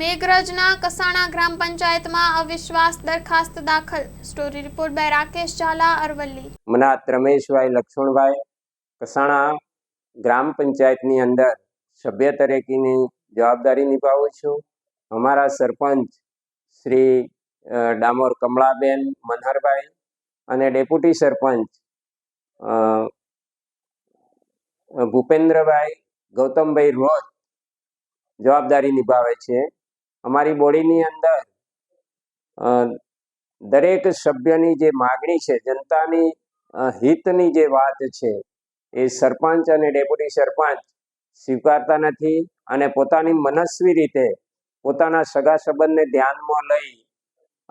મેઘરજના કસાણા ગ્રામ પંચાયતમાં અવિશ્વાસ દરખાસ્ત દાખલ. Story report by Rakesh Zala, Aravalli. મનાત Rameshbhai, Laxmanbhai, Kasana ગ્રામ પંચાયતની અંદર સભ્ય તરીકેની જવાબદારી નિભાવું છું. અમારા સરપંચ શ્રી ડામોર કમળાબેન મનહરભાઈ અને ડેપ્યુટી સરપંચ ભૂપેન્દ્રભાઈ ગૌતમભાઈ રોજ જવાબદારી નિભાવે છે. અમારી બોડીની અંદર દરેક સભ્યની જે માગણી છે, જનતાની હિતની જે વાત છે, એ સરપંચ અને ડેપ્યુટી સરપંચ સ્વીકારતા નથી અને પોતાની મનસ્વી રીતે પોતાના સગા સંબંધને ધ્યાનમાં લઈ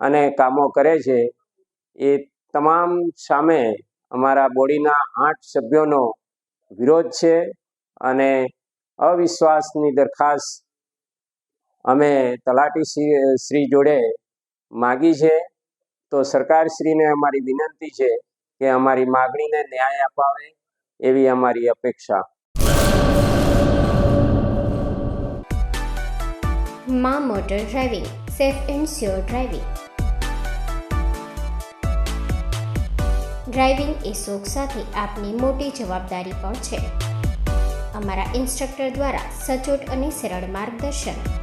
અને કામો કરે છે, એ તમામ સામે અમારા બોડીના આઠ સભ્યોનો વિરોધ છે અને અવિશ્વાસની દરખાસ્ત અમે તલાટી શ્રી જોડે માગી છે. તો સરકારશ્રીને અમારી વિનંતી છે કે અમારી માગણીને ન્યાય અપાવે એવી અમારી અપેક્ષા. મા motor driving, safe and sure driving. Driving એ શોખ સાથે આપની મોટી જવાબદારી પણ છે. અમારા ઇન્સ્ટ્રક્ટર દ્વારા સચોટ અને સરળ માર્ગદર્શન.